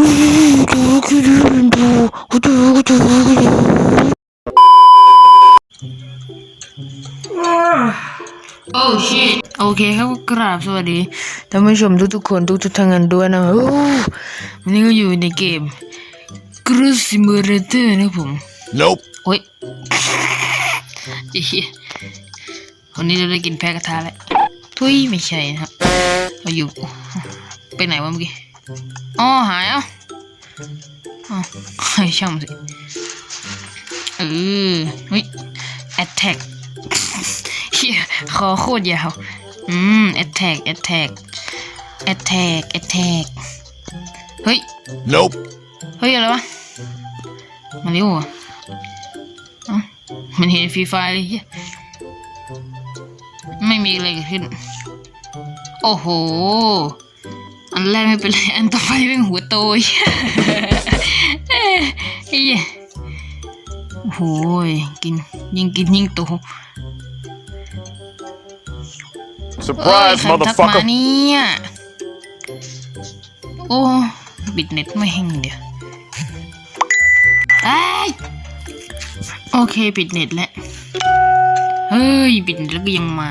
โอ้ชิตโอเคครับกราบสวัสดีท่านผู้ชมทุกๆคนทุกๆทางกันด้วยนะโอ้วันนี้ก็อยู่ในเกม Cruise Simulator นะครับผม Nope. โอ้ยเหี้ยวันนี้เราได้กินแพะกระทะแล้วทุยไม่ใช่นะครับเราอยู่ไปไหนวะเมื่อกี้ อ๋อหายเอะอ๋อให้ช่างมันสิเออเฮ้ย attack เฮียคอโคตรยาวอืม attack attack attack attack เฮ้ย Nope. เฮ้ย อะไรวะ มาเร็วอะเอ้ามันเห็นฟรีไฟเลยเฮียไม่มีอะไรเกิดขึ้น โอ้โห อันแรกไม่เป็นไร อันต่อไปเป็นหัวโตเหี้ยเอ้ยเฮียโอ้โหยกินยิ่งกินยิ่งโตเอ้ย Surprise, ใครทักมา motherfucker. เนี่ยโอ้บิดเน็ตไม่แห้งเดี๋ยวไอ้ยโอเคปิดเน็ตแล้ว เฮ้ยปิดเน็ตแล้วก็ยังมา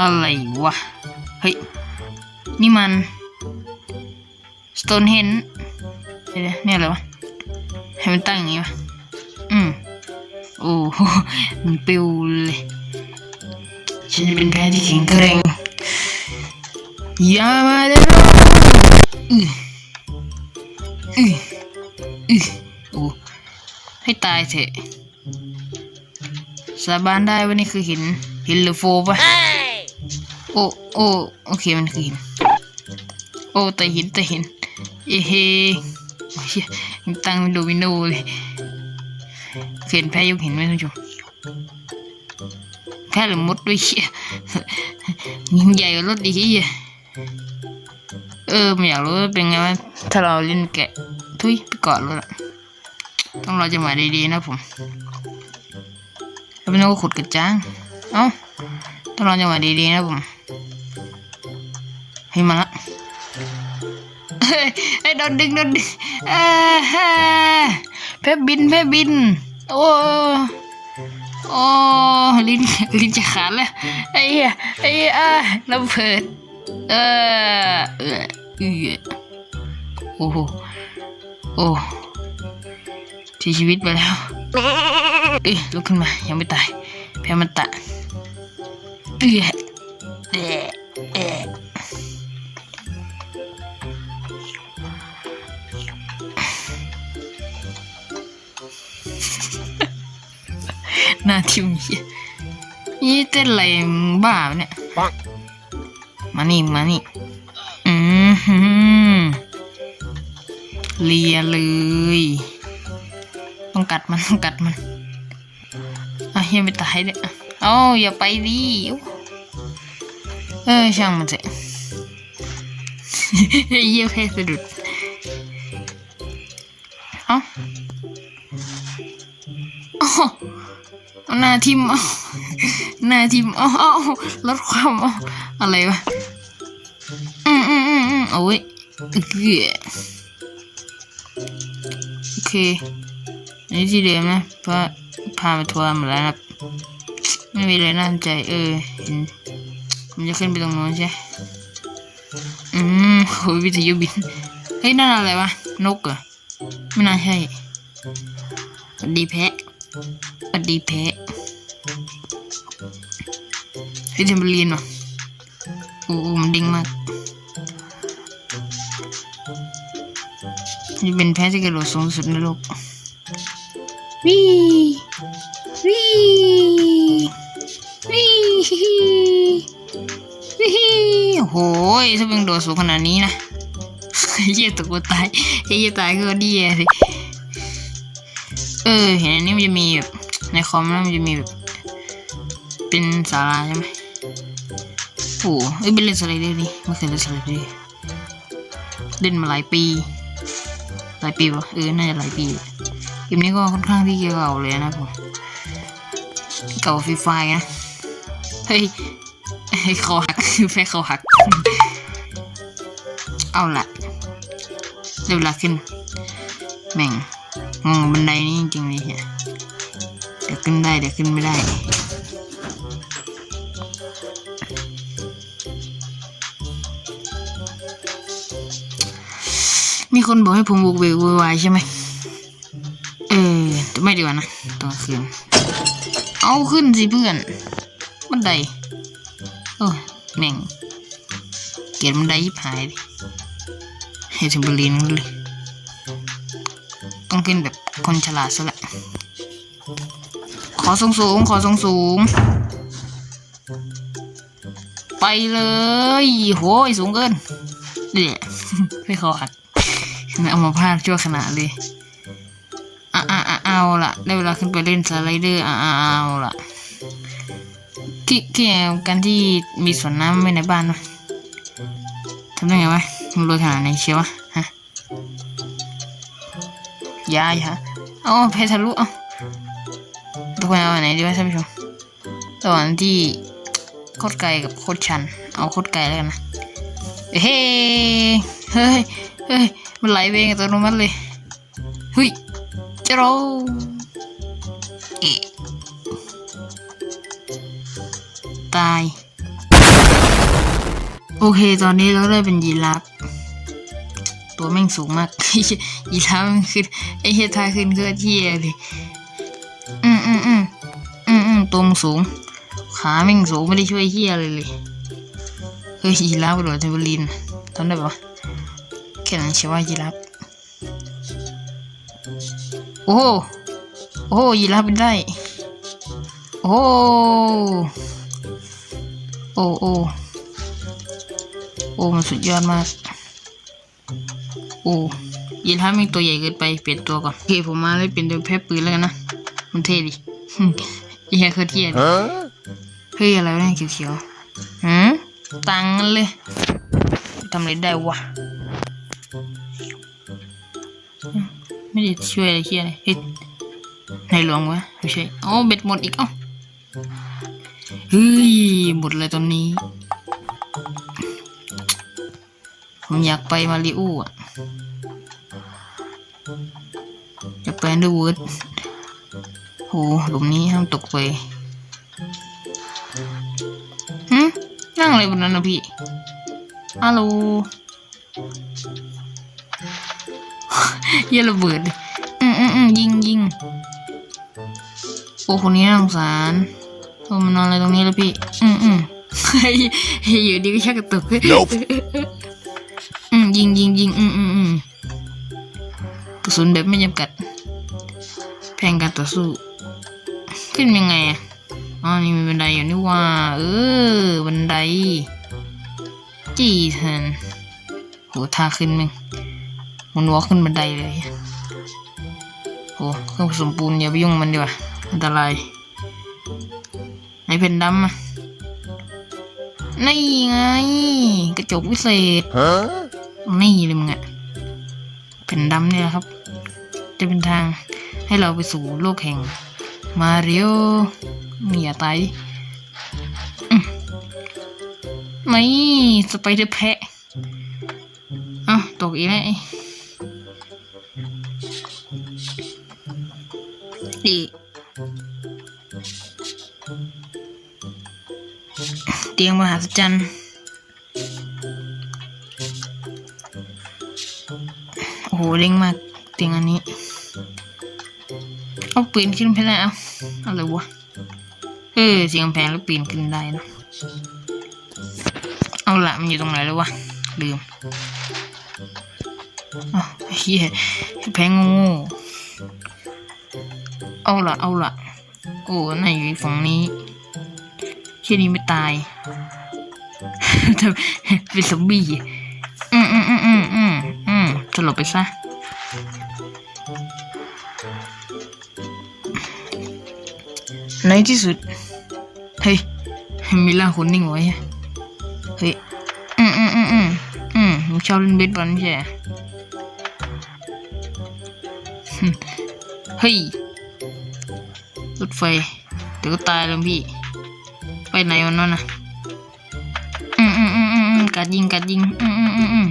อะไรวะ เฮ้ย นี่มัน Stonehenge เดี๋ยวๆเนี่ยอะไรวะให้มันตั้งอย่างงี้วะอืมโอ้โหมันปิวเลยฉันจะเป็นแพ้ที่แข็งแกร่งอย่ามาเลยนะอืออืออือโอ้ให้ตายเถอะสาบานได้ว่านี่คือหินหินหรือโฟปะโอ้โอ้โอเคมันคือหิน โอ้แต่หินแต่หินเอเฮ้โอ้ยเหี้ยยังตั้งเป็นโดมิโนเลยเขียนแพ้ยกหินไหมท่านผู้ชมแค่หรือมดด้วยเชี่ยยิ่งใหญ่กว่ารถดีเหี้ยเออไม่อยากรู้ว่าเป็นไงวะถ้าเราเล่นแกะทุยไปเกาะรถอะต้องรอจังหวะดีๆนะผมแล้วไม่ต้องก็ขุดกระจ้างเอ้าต้องรอจังหวะดีๆนะผมให้มาละ ไอ้ยโดนดึงโดนดึงเอ้แพะบินแพะบิน โอ้โอ้ลิ้นลิ้นจะขาดแล้วไอ้เหี้ยไอ้เหี้ยอะระเบิดเออเออเออโอ้โหโอ้เสียชีวิตไปแล้วเอ้ยลุกขึ้นมายังไม่ตายแพ้มันตะเออ หน้าทิ่มเหี้ยนี่เต้นอะไรมึงบ้าปะเนี่ย Bonk. มานี่มานี่ อืมหืมเลียเลย ต้องกัดมันต้องกัดมันอะยังไม่ตายเลยเอ้าอย่าไปดิเออช่างมันเถอะเยี่ยเพสะดุดเอ้า หน้าทิมเอาหน้าทิมเอาเอาลดความเอาอะไรวะอืมอืมอืมอืมเอาไว้เกโอเคนนี้ที่เดิมนะเพราะพามาทัวร์หมดแล้วนะครับไม่มีอะไรน่าสนใจเออเห็นมันจะขึ้นไปตรงโน้นใช่อืมโหวิทยุบินเฮ้ยนั่นอะไรวะนกเหรอไม่น่าใช่ดีแพะ สวัสดีแพะเฮ้ยเทมเบอรีนว่ะโอ้โหมันดิ่งมากนี่เป็นแพะที่กระโดดสูงสุดในโลกวีวีวีวีโอ้โหถ้าเป็นโดดสูงขนาดนี้นะเหี้ยตกกูตายเหี้ยตายก็ดีอะสิ เออ เห็นอันนี้มันจะมีแบบในคอมมันจะมีแบบ เป็นสาราใช่ไหมโอ้โหเอ้ยเป็นเล่นสไลเดอร์ดิไม่เคยเล่นสไลเดอร์เล่นมาหลายปี หลายปีวะเออน่าจะหลายปีเกมนี้ก็ค่อนข้างที่เก่าเลยนะผมเก่าฟรีไฟนะเฮ้ยไอ้คอหักแฟคอหัก เอาละได้เวลาขึ้นแม่ง งงบันไดนี่จริงๆเลยเฮียเดี๋ยวขึ้นได้เดี๋ยวขึ้นไม่ได้มีคนบอกให้ผมบุกเวกโวยวายใช่ไหม เออไม่ดีกว่านะตอนกลางคืน เอาขึ้นสิเพื่อน บันไดโอ้แม่ง เกลียดบันไดยิบหายดิให้ถึงบรีนเลย ต้องขึ้นแบบคนฉลาดซะละ ขอสูงสูงขอสูงสูง ไปเลยโหยสูงเกินเดี๋ยไม่ขอหักไม่เอามาพลาดชั่วขณะเลยอะอะอะเอาละได้เวลาขึ้นไปเล่นสไลเดอร์อะอะเอาละที่ที่กันที่มีสวนน้ำไว้ในบ้านวะทำได้ไงวะมันรวยขนาดไหนเชียววะ ยายฮะเอาเพชรทะลุเอาตัวควรเอาไหนดีวะท่านผู้ชมระหว่างที่โคตรไกลกับโคตรชัน เอาโคตรไกลแล้วกันนะเฮ้เฮ้ยเฮ้ยมันไหลเองอัตโนมัติเลยเฮ้ยเจ้าเอะตาย โอเค ตอนนี้เราได้เป็นยีราฟ ตัวแม่งสูงมากยีราฟมันขึ้นไอเฮยทาขึ้นเกือเที่ยเลยอืมอืมอืมอืมอืมตัวมันสูง ขาแม่งสูงไม่ได้ช่วยเฮียเลยเลยเฮ้ยยีราฟกระโดดเทเบลินทำได้ปะแค่นั้นเชื่อว่ายีราฟโอ้โหโอ้โหยีราฟบินได้ โอ้โหโอ้โอ้โอ้มันสุดยอดมาก โอ้ยีราฟมีตัวใหญ่เกินไปเปลี่ยนตัวก่อนโอเคผมมาเลยเปลี่ยนตัวแพ้ปืนแล้วกันนะมันเท่ดิยี่ห้อเทียดิ Huh? เฮ้ยอะไรวะเนี่ยเขียวๆหืมตังกันเลยทำอะไรได้วะอืมไม่ได้ช่วยอะไรเฮียเลยเฮ้ยในหลวงวะไม่ใช่อ๋อเบ็ดหมดอีกเอ้าเฮ้ยหมดเลยตอนนี้ ผมอยากไปมาริอูอะ อยากไปอันเดอร์เวิร์ดโหหลุมนี้ห้ามตกไปหืมนั่งอะไรบนนั้นนะพี่ฮัลโหลเหี้ยระเบิดเลยอืมอืมอืมยิงยิงโอ้คนนี้น่าสงสารโอ้มันนอนอะไรตรงนี้แล้วพี่ อืมอืมเฮ้ยเฮ้ยอยู่ดีก็ชักกระตุก Nope. อืมยิงยิงยิงอืมอืมอืมกระสุนแบบไม่จำกัด แผนการต่อสู้ขึ้นยังไงอะอ๋อนี่มีบันไดอยู่นี่ว่า เออ บันได จีเทินโหท่าขึ้นมึงมันวอล์กขึ้นบันไดเลยโหเครื่องผสมปูนอย่าไปยุ่งมันดีกว่าอันตรายไอเพนดำอะนี่ไง กระจกวิเศษ Huh? นี่เลยมึงอะเป็นดำเนี่ยแหละครับ จะเป็นทาง ให้เราไปสู่โลกแห่งมาริโอเมีย่าตายดิอืมนี่สไปเดอร์แพะอ้าตกอีกแล้วไอ้ดีเตียงมหาศจรรย์โอ้โหเร่งมากเตียงอันนี้ เอาปีนขึ้นไปแล้วอะไรวะเออเสียงแพงแล้วปีนขึ้นได้นะเอาละมันอยู่ตรงไหนแล้ววะลืมอ้าวเฮียแพงงูเอาละเอาละโอ้นายอยู่ฝั่งนี้แค่นี้ไม่ตายแต่เป็นซอมบี้อืมอืมอืมอืมอืมอืมสลบไปซะ ในที่สุด เฮ้ย มีร่างคนนิ่งไว้เฮ้ย อืมอืมอืมอืมอืมชอบเล่นเบสบอลใช่ฮึเฮ้ย รถไฟ เดี๋ยวก็ตายแล้วพี่ ไปไหนวันนั้นนะอืมอืมอืมอืมอืมกัดยิงกัดยิง อืมอืมอืมอืม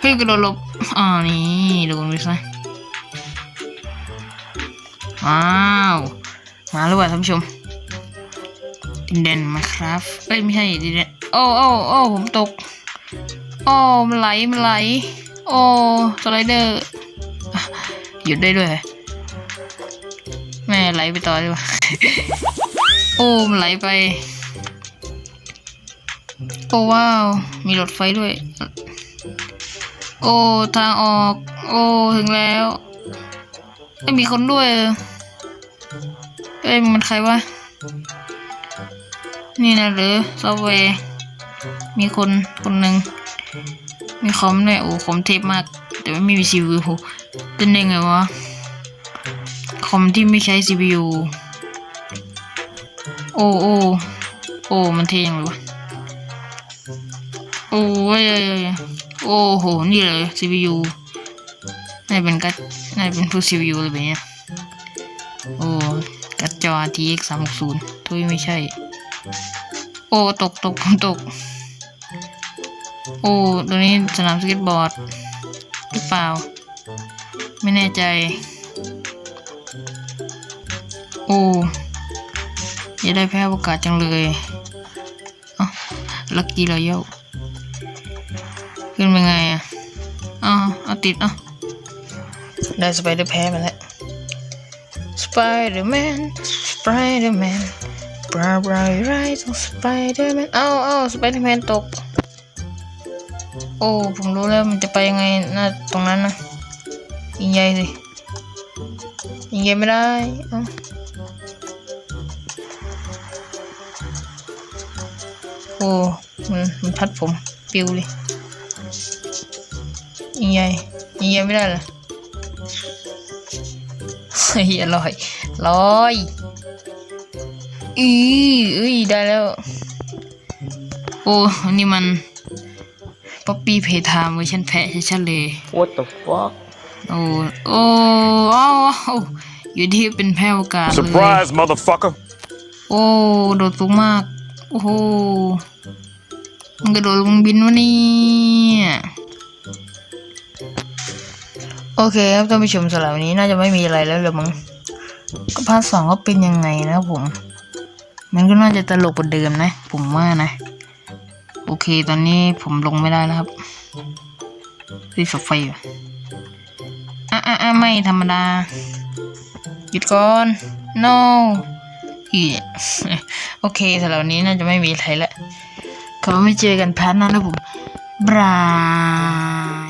เฮ้ยกระโดดหลบอ่านี่โดนไปซะว้าว มาแล้วว่ะท่านผู้ชมดินแดนมาครับเอ้ยไม่ใช่ดินแดนโอ้โอ้โอ้ผมตก โอ้มันไหลมันไหล โอ้สไลเดอร์หยุดได้ด้วยแม่ไหลไปต่อดีกว่าโอ้มันไหลไปโอ้ว้าว มีรถไฟด้วย โอ้ทางออก โอ้ถึงแล้วไม่มีคนด้วย เอ้ยมันใครวะ นี่นะหรือซอฟต์แวร์มีคนคนหนึ่งมีคอมด้วยโอ้คอมเทพมาก แต่ไม่มี CPU เป็นยังไงวะ คอมที่ไม่ใช้ CPU โอ้โอ้โอ้มันเทยังเลยวะโอ้ยโอ้โห นี่เลย CPU น่าจะเป็นกัดน่าจะเป็นพวก CPU เลยแบบเนี้ยโอ้ อ RTX 360ทุยไม่ใช่ โอ้ ตกตกผมตก โอ้ ตัวนี้สนามสเก็ตบอร์ด หรือเปล่า ไม่แน่ใจ โอ้ยากได้แพ้โอกาสจังเลยอ๋อลักกี้รอยัลขึ้นเป็นไงอะอ๋อเอาติดอะได้สไปเดอร์แพ้มาแล้วส ไปเดอร์แมนสไปเดอร์แมนบราบราไรส์สไปเดอร์แมนเอ้าเอ้าสไปเดอร์แมนตก โอ้ ผมรู้แล้วมันจะไปยังไงน่าตรงนั้นนะยิงใหญ่สิยิงใหญ่ไม่ได้เอ้าโอ้มันมันพัดผมปิวเลยยิงใหญ่ยิงใหญ่ไม่ได้เหรอเฮ้ยอร่อยลอย อีเอ้ยได้แล้ว โอ้อันนี่มันป๊อปปี้เพทามเวอร์ชันแพะชัดๆเลย What the fuck โอ้โอ้อ้าวอ้าวอยู่ที่เป็นแพ้โอกาสเลย Surprise, motherfucker. โอ้โดดสูงมาก โอ้โหมันกระโดดลงบินวะเนี่ยโอเคครับท่านผู้ชมสำหรับวันนี้น่าจะไม่มีอะไรแล้วเหรือมั้งก็พาร์ทสองก็เป็นยังไงนะครับผม มันก็น่าจะตลกกว่าเดิมนะ ผมว่านะ โอเคตอนนี้ผมลงไม่ได้แล้วครับที่สไฟอยู่อะอะอะไม่ธรรมดาหยุดก่อน no อีโอเคสำหรับวันนี้น่าจะไม่มีอะไรละขอไม่เจอกันพาร์ทหน้านะผมบาย